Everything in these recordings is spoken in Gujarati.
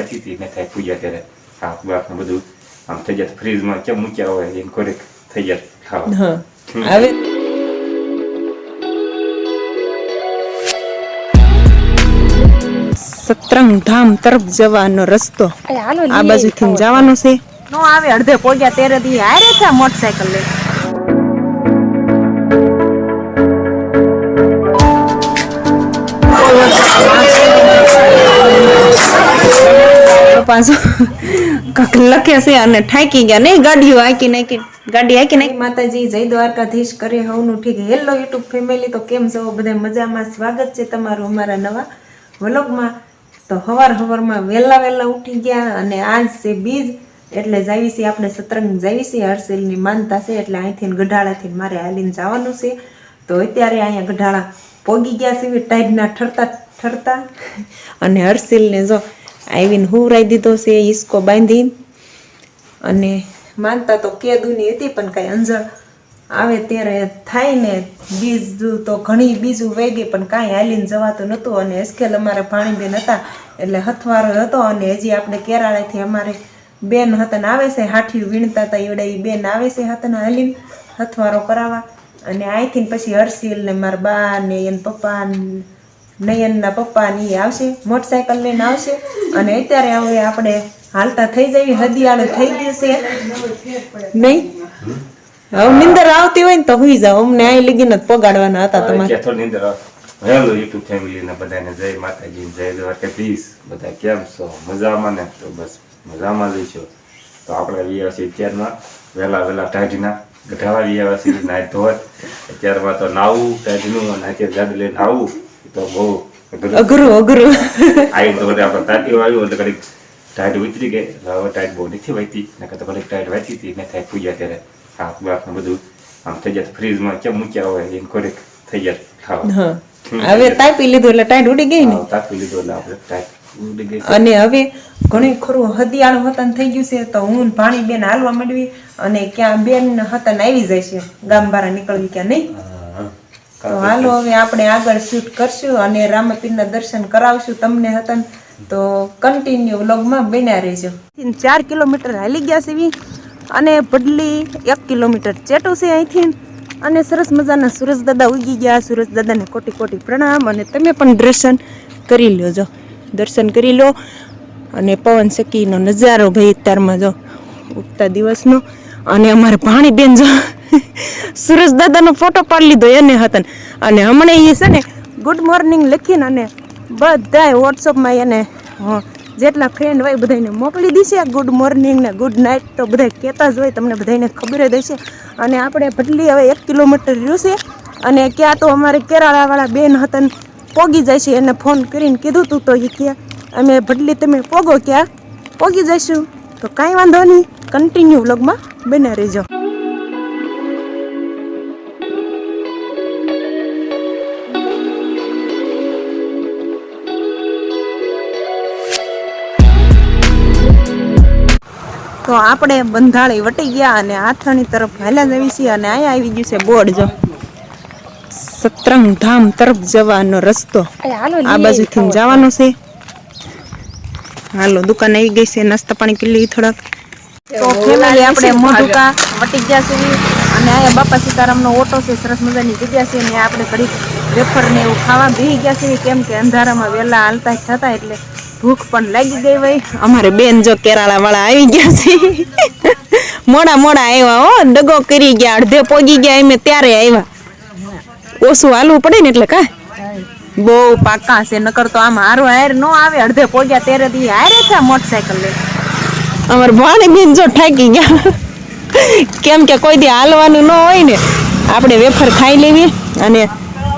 વાંચી હતી ને થાય પૂજા ત્યારે શાક બાક ને બધું આમ થઈ જાય ફ્રીજમાં કેમ મૂક્યા હોય એને કોરેક થઈ સત્રંગ ધામ તરફ જવાનો રસ્તો આ બાજુથી જવાનો છે નો આવે અડધે પોગ્યા તેરે દી હારે છે મોટરસાયકલ લઈ પાછું લખે છે અને ઠાકી ગયા. નહીં, ગાડીઓ હાકી નાખી. ગાડી હાકી નાખી. માતાજી જય દ્વારકાધીશ કરે, હવનું ઠીક. હેલો યુટ્યુબ ફેમિલી તો કેમ છો? બધા મજામાં? સ્વાગત છે તમારું અમારા નવા વ્લોગમાં. તો હવાર હવારમાં વહેલા વહેલા ઉઠી ગયા અને આજ છે બીજ, એટલે જાવી છે, આપણે સતરંગ જાવી છે માનતા છે, એટલે અહીંથી ગઢાળાથી મારે હાલીને જવાનું છે. તો અત્યારે અહીંયા ગઢાળા પોગી ગયા છે, ટાઈડના ઠરતા ઠરતા. અને હર્ષિલને જો આવીને હુવરાઈ દીધો છે હિસકો બાંધી. અને માનતા તો કેદુની હતી, પણ કાંઈ અંજળ આવે ત્યારે થાય ને બીજું તો ઘણી બીજું વેગી, પણ કાંઈ હાલીને જવાતું નહોતું. અને એસ્કેલ અમારે ભાણીબેન હતા, એટલે હથવારો હતો. અને હજી આપણે કેરાળાથી અમારે બેન હતન આવે છે, હાઠિયું વીણતા હતા એવડે એ બેન આવે છે હતન હાલીને હથવારો કરાવવા. અને અહીંથી પછી હર્ષિલ ને મારા બા ને એના પપ્પા નયનના પપ્પાની આવશે મોટરસાયકલ લઈને આવશે. અને અત્યારે હવે આપણે હાલતા થઈ જઈએ હદિયાળું થઈ ગયું છે. નહીં? હવે નિંદર આવતી હોય ને તો હુઈ જાવ અમને અહીં લગીને જ પગાડવાના હતા તમારે. હેલો યુટ્યુબ ફેમિલી ને બધાને જય માતાજી જય જય પ્લીઝ બધા કેમ છો? મજામાં ને? તો બસ મજામાં જઈશું તો આપણે આવ્યા છીએ અત્યારમાં. વહેલા વહેલા ટાઢીના. ગઢાવા આવ્યા છીએ નાય ધોત અત્યારમાં તો નાવું ટાઢીનું અને અત્યારે જાડ લઈને આવું. તો બહુ અઘરું. અઘરું. આવી તો આપણે તાટીઓ આવ્યું એટલે ટાઈટ ઉતરી ગઈ. હવે ટાઈટ બહુ નથી વાંચી નકર તો ઘડીક ટાઈટ વાંચી હતી. ને થાય પૂજા ત્યારે બાક ને બધું. આમ થઈ જાય ફ્રીજમાં કેમ મૂક્યા હોય કોરેક થઈ જાય ખાવા. હવે તાપી લીધું એટલે ટાઈટ ઉડી ગઈ ને? તાપી લીધું એટલે આપણે ટાઈટ ઉડી ગઈ અને હવે ઘણી ખરું હદિયાળું હતન થઈ ગયું છે તો હું પાણી બેન હાલવા માંડવી અને ક્યાં બેન હતન આવી જાય છે. ગામ બારા નીકળવી ક્યાં નહીં? તો હાલો હવે આપણે આગળ શૂટ કરશું અને રામપીરના દર્શન કરાવશું તમને હતન તો કન્ટિન્યુ વ્લોગમાં બન્યા રહેજો. ચાર કિલોમીટર હાલી ગયા છે અને ભડલી એક કિલોમીટર ચેટું છે અહીંથી. અને સરસ મજાના સુરજ દાદા ઉગી ગયા સુરજ દાદાને કોટી કોટી પ્રણામ અને તમે પણ દર્શન કરી લ્યો દર્શન કરી લો અને પવન શકીનો નજારો ભાઈ અત્યારમાં જો ઉગતા દિવસનો અને અમારે ભાણી બેન જો સુરજ દાદાનો ફોટો પાડી લીધો, એને હતા અને હમણાં એ છે ને ગુડ મોર્નિંગ લખીને અને બધાય વોટ્સઅપમાં એને જેટલા ફ્રેન્ડ હોય બધાને મોકલી દીશે ગુડ મોર્નિંગ ને ગુડ નાઇટ તો બધા કહેતા જ હોય, તમને બધાને ખબર હશે. અને આપણે ભટલી હવે એક કિલોમીટર રહ્યું અને ક્યાં તો અમારે કેરાળાવાળા બેન હતા પોગી જાય છે. એને ફોન કરીને કીધું તું તો એ ક્યાં અમે ભટલી, તમે પોગો ક્યાં? પોગી જઈશું. તો કાંઈ વાંધો નહીં કન્ટિન્યુ વ્લોગમાં બને રહેજો. તો આપણે બંધાળી વટી ગયા અને આથાણી તરફ હાલ્યા જવી છીએ અને અહીંયા આવી ગયું છે બોર્ડ જો. સત્રંગ ધામ તરફ જવાનો રસ્તો. આ બાજુથી જવાનો છે. હાલો દુકાન આવી ગઈ છે નાસ્તા પાણી કેટલી થોડાક. તો ફેમિલી આપણે મોઢુકા વટી ગયા છે. અને અહીંયા બાપા સીતારામનો ઓટો છે સરસ મજાની જગ્યા છે. અને આપણે ઘડીક વેફર ને એવું ખાવા બેસી ગયા છે. કેમ કે અંધારામાં વહેલા હાલતા થતા એટલે ભૂખ પણ લાગી ગઈ ભાઈ. અમારે બેન જો કેરાળા વાળા આવી ગયા છે. મોડા મોડા આવ્યા હો. ડગો કરી ગયા, અડધે પોગી ગયા, એમ ત્યારે આવ્યા. ઓછું હાલવું પડે ને એટલે કા બહુ પાકા છે, નકર તો આમ હારો હાર નો આવે. અડધે પોગ્યા ત્યારે દી હારે છે મોટરસાયકલ લે અમારે ભાણી બેન જો ઠાકી ગયા. કેમ કે કોઈ દી હાલવાનું ન હોય ને. આપણે વેફર ખાઈ લેવી અને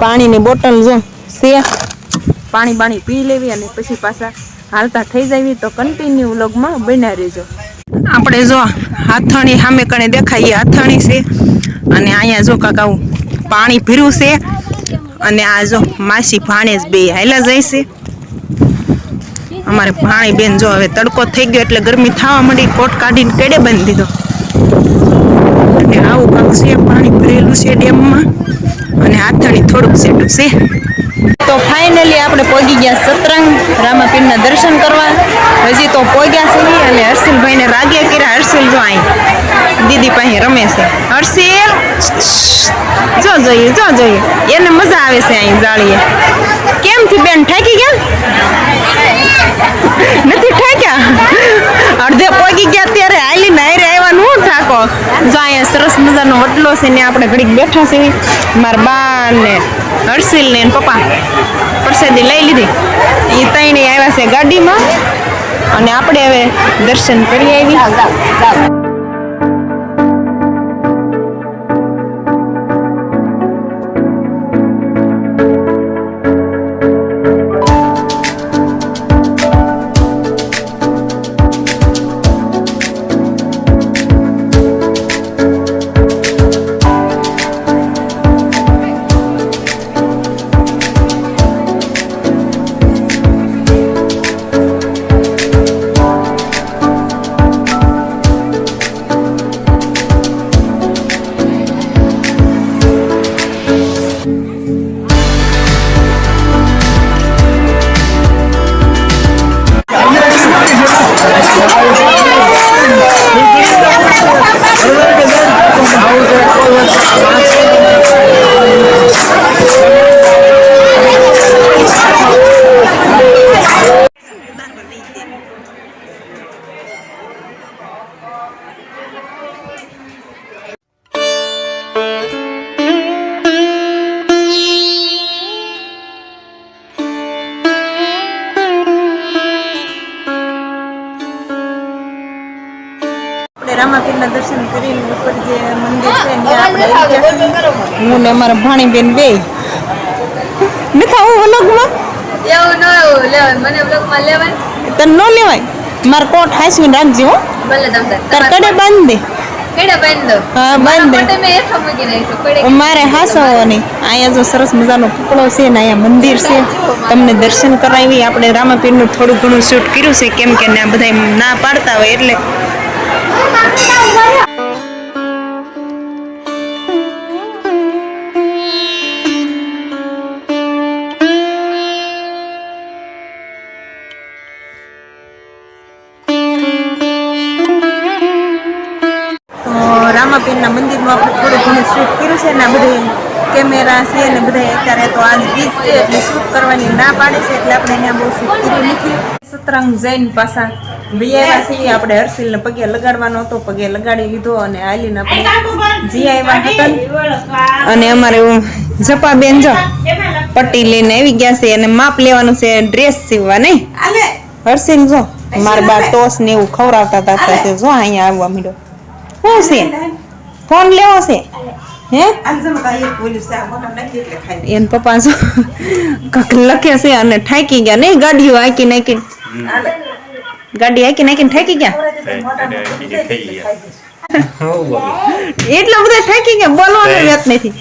પાણીની બોટલ જો છે. પાણી બાણી પી લેવી અને પછી પાછા હાલતા થઈ જાય તો કન્ટિન્યુ વ્લોગમાં બન્યા રહેજો. આપણે જો હાથણી સામે કણે દેખાય એ હાથણી છે. અને અહીંયા જો કાકા પાણી ભીરું છે. અને આ જો માસી ભાણેજ બે હાયલા જાય છે. અમારે ભાણી બેન જો હવે તડકો થઈ ગયો એટલે ગરમી થવા માંડી, કોટ કાઢીને કેડે બાંધી દીધો. અને આવું કાંક છે, પાણી ભરેલું છે ડેમમાં. અને હાથણી થોડુંક સેટું છે. તો ફાઇનલી આપણે પહોંચી ગયા સતરંગ રામાપીરના દર્શન કરવા. હજી તો પહોંચ્યા છે અને હર્ષિલભાઈને રાગ્યા કર્યા. હર્ષિલ જો અહીં દીદી પાસે રમે છે. હર્ષિલ જો જોઈએ જો જોઈએ. એને મજા આવે છે અહીં જાળીએ. કેમથી બેન, ઠાકી ગયા? નથી ઠાક્યા? અડધે પોગી ગયા, ત્યારે હાલી નાયરે આવ્યા. હું ઠાકો જો અહીંયા સરસ મજાનો વટલો છે ને આપણે ઘડીક બેઠા છે. મારા બા ને હર્ષિલ ને પપ્પા પ્રસાદી લઈ લીધી. એ ત્રણે આવ્યા છે ગાડીમાં. અને આપણે હવે દર્શન કરી આવી આપણે રામાપીરના દર્શન કરીને ઉપર જે મંદિર છે ત્યાં આપણે આવી ગયા. છીએ. હું ને અમારા ભાણીબેન બે. નથી આવું વલગમાં એવું ન લેવાય. મને બ્લોકમાં લેવાય. તને ન લેવાય? માર કોટ હાસવીને રાખજે હો. ભલે તમ તાર કડે બાંધ. દે કેડે બાંધ. દો હા બાંધ. દે મેં હેઠો મૂકી નાખ્યો પડે મારે હાસવાની અહીંયા જો સરસ મજાનો ટુકડો છે ને અહીંયા મંદિર છે. તમને દર્શન કરાવી આપણે રામાપીરનું થોડું ઘણું શૂટ કર્યું છે કેમ કે ના બધા ના પાડતા હોય એટલે રામાપીરના મંદિરમાં આપણે થોડું ઘણું શૂટ કર્યું છે ને બધું કેમેરા છે ને બધા અત્યારે તો આજ બીજ છે એટલે શૂટ કરવાની ના પાડે છે એટલે આપણે અહીંયા બહુ શૂટ કર્યું નથી. સતરંગ જૈન પાસા વિયારા છીએ. આપણે હર્ષિલને પગે લગાડવાનો હતો પગે લગાડી લીધો અને હાલીને આપણે જી આવ્યા હતા. અને અમારે જપાબેન જો પટ્ટી લઈને આવી ગયા છે અને માપ લેવાનું છે ડ્રેસ સીવવા નહીં. હર્ષિલ જો મારા બા ટોસ ને એવું ખવડાવતા હતા જો અહીંયા આવવા માંડ્યો. શું છે? ફોન લેવો છે? હે? એન પપ્પા શું લખે છે અને ઠાકી ગયા. નહીં ગાડીઓ હાકી નાખી. ગાડી હાકી નાખીને ઠાકી ગયા? એટલા બધા ઠાકી ગયા બોલવાનો વાત નથી.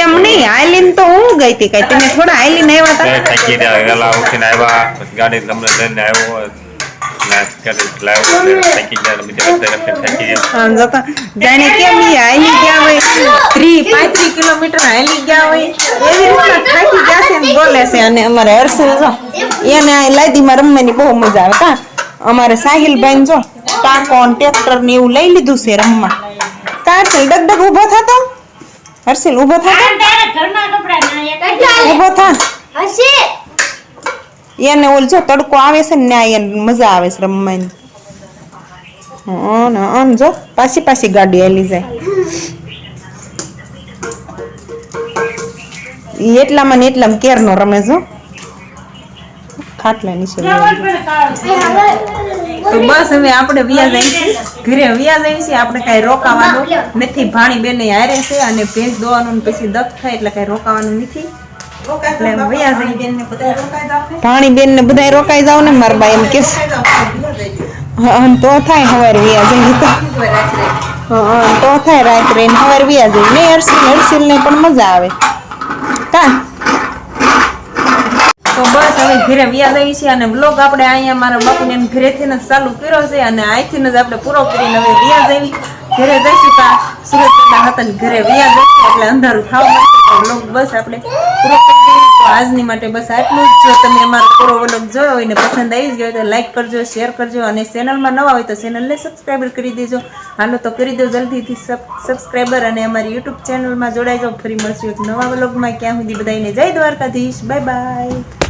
એમ નહીં આઈલીન તો હું ગઈ હતી કઈ. તમે થોડા આઈલીન આવ્યા હતા. ગાડી તમને લઈને આવ્યો જાણે કેમ હાલી ગયા હોય ત્રી પાંત્રીસ કિલોમીટર હાલી ગયા હોય એવી રીતે થાકી ગયા ને બોલે છે અને અમારે હર્ષલ જો એને લાદીમાં રમવાની બહુ મજા આવે કા અમારે સાહિલભાઈ જો ટાંકો ટ્રેક્ટર ને એવું લઈ લીધું છે રમવા કા હર્ષિલ ડગડગ ઊભો થતો હર્ષિલ ઊભો થતો ઊભો થા એને ઓલ જો તડકો આવે છે ને ત્યાં મજા આવે છે રમવાની. હં અન જો, પાછી પાછી ગાડી હેલી જાય. એટલામાં ને એટલામાં કેરનો રમે છો ખાટલા નીચે તો બસ હવે આપણે વ્યાજ આવી છે ઘરે વ્યાજ આવી છે આપણે કાંઈ રોકાવાનું નથી. ભાણી બેને હારે છે અને ભેંસ દોવાનું પછી દખ થાય એટલે કાંઈ રોકાવાનું નથી. જઈએ ભાણી બેન ને. બધા રોકાઈ જાવ ને મારા ભાઈ એમ કે તો થાય હવાર વ્યા જઈ તો. તો થાય રાત્રે ને હવાર વ્યા જઈ. ને હર્ષિલ હર્ષિલ ને પણ મજા આવે. કા? તો બસ હવે ઘરે વ્યા જઈએ છીએ અને બ્લોગ આપણે અહીંયા મારા બાપુને એમ ઘરેથી જ ચાલુ કર્યો છે અને અહીંથી જ આપણે પૂરો કરીને હવે વ્યા જઈએ. ઘરે જઈશું તા સુરત દાદા હતા ને ઘરે વ્યા જઈશું એટલે અંધારું થવા વ્લોગ બસ આપણે આજની માટે બસ આટલું જ. જો તમે અમારો પૂરો વ્લોગ જોયો હોય ને પસંદ આવી ગયો હોય તો લાઇક કરજો શેર કરજો અને ચેનલમાં નવા હોય તો ચેનલને સબસ્ક્રાઈબર કરી દેજો. હાલો તો કરી દો જલ્દીથી સબસ્ક્રાઈબર અને અમારી યુટ્યુબ ચેનલમાં જોડાઈ જાઓ. ફરી મળશું એક નવા વ્લોગમાં. ક્યાં સુધી બધાને જય દ્વારકાધીશ. Bye bye